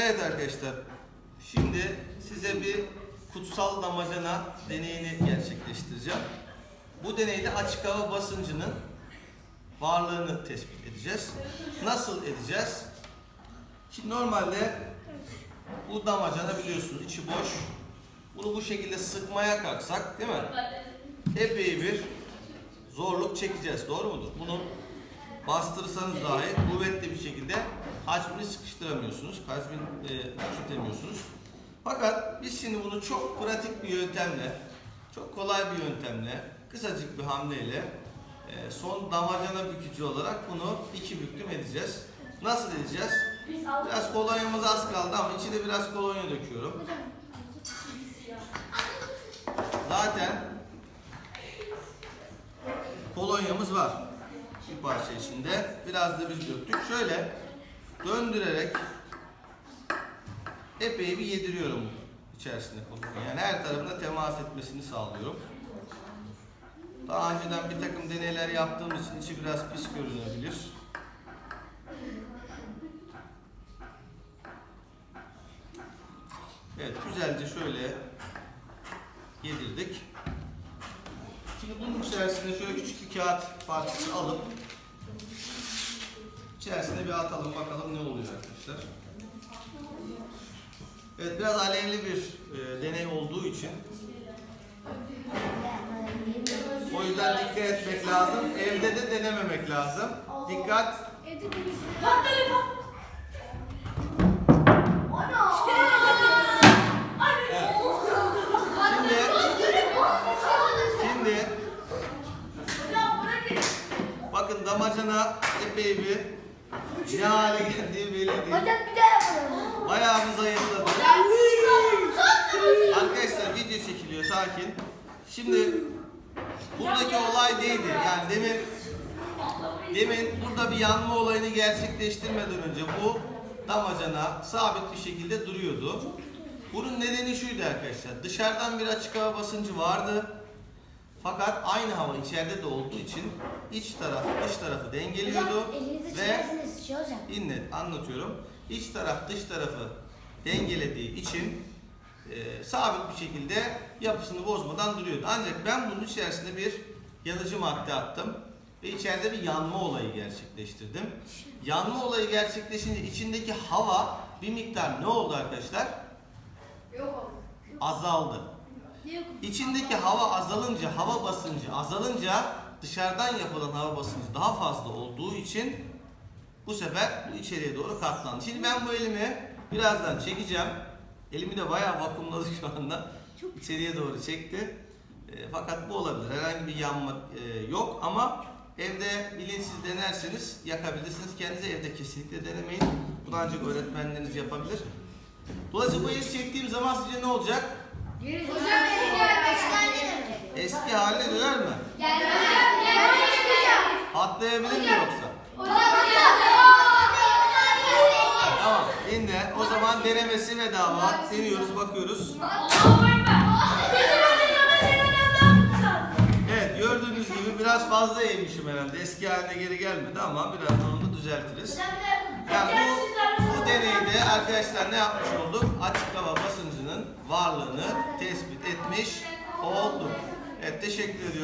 Evet arkadaşlar, şimdi size bir kutsal damacana deneyini gerçekleştireceğim. Bu deneyde açık hava basıncının varlığını tespit edeceğiz. Nasıl edeceğiz? Şimdi normalde bu damacana biliyorsunuz içi boş. Bunu bu şekilde sıkmaya kalksak değil mi? Epey bir zorluk çekeceğiz. Doğru mudur? Bunu bastırırsanız dahi kuvvetli bir şekilde hacmini sıkıştıramıyorsunuz. Hacmini e, küçültemiyorsunuz. Fakat biz şimdi bunu çok pratik bir yöntemle, çok kolay bir yöntemle, kısacık bir hamleyle e, son damacana bükücü olarak bunu iki büklüm edeceğiz. Nasıl edeceğiz? Biraz kolonyamız az kaldı ama içine biraz kolonya döküyorum. Zaten kolonyamız var bir parça içinde. Biraz da biz döktük. Şöyle döndürerek epey bir yediriyorum içerisinde kolonya. Yani her tarafına temas etmesini sağlıyorum. Daha önceden bir takım deneyler yaptığım için içi biraz pis görünebilir. Evet, güzelce şöyle yedirdik. Şimdi bunun içerisine şöyle küçük bir kağıt parçası alıp içerisine bir atalım bakalım ne oluyor arkadaşlar. Evet biraz alevli bir e, deney olduğu için o yüzden dikkat etmek lazım. Evde de denememek lazım. Dikkat. Evet. Damacana epey bir ne hale geldiği belli değil. Hocam bir daha yapalım. Bayağı bir zayıfladı. Arkadaşlar video çekiliyor sakin. Şimdi buradaki olay neydi? Yani demin demin burada bir yanma olayını gerçekleştirmeden önce bu damacana sabit bir şekilde duruyordu. Bunun nedeni şuydu arkadaşlar. Dışarıdan bir açık hava basıncı vardı. Fakat aynı hava içeride de olduğu için iç tarafı dış tarafı dengeliyordu elinizi ve çekersiniz şey olacak. anlatıyorum. İç taraf dış tarafı dengelediği için e, sabit bir şekilde yapısını bozmadan duruyordu. Ancak ben bunun içerisinde bir yanıcı madde attım ve içeride bir yanma olayı gerçekleştirdim. Yanma olayı gerçekleşince içindeki hava bir miktar ne oldu arkadaşlar? Azaldı. İçindeki hava azalınca, hava basıncı azalınca dışarıdan yapılan hava basıncı daha fazla olduğu için bu sefer bu içeriye doğru katlandı. Şimdi ben bu elimi birazdan çekeceğim. Elimi de bayağı vakumladı şu anda. İçeriye doğru çekti. E, fakat bu olabilir. Herhangi bir yanma e, yok ama evde bilinçsiz denerseniz yakabilirsiniz. Kendinize evde kesinlikle denemeyin. Bunu ancak öğretmenleriniz yapabilir. Dolayısıyla bu eli çektiğim zaman sizce ne olacak? Hocam. Eski haline döner mi? Hocam. Patlayabilir mi yoksa? Tamam. Dinle. O zaman denemesi bedava. Deniyoruz, bakıyoruz. Evet, gördüğünüz gibi biraz fazla yemişim herhalde. Eski haline geri gelmedi ama birazdan onu da düzeltiriz. Yani bu deneyde arkadaşlar ne yapmış olduk? Açık hava basıncının varlığını tespit etmiş olduk. Evet, teşekkür ediyorum.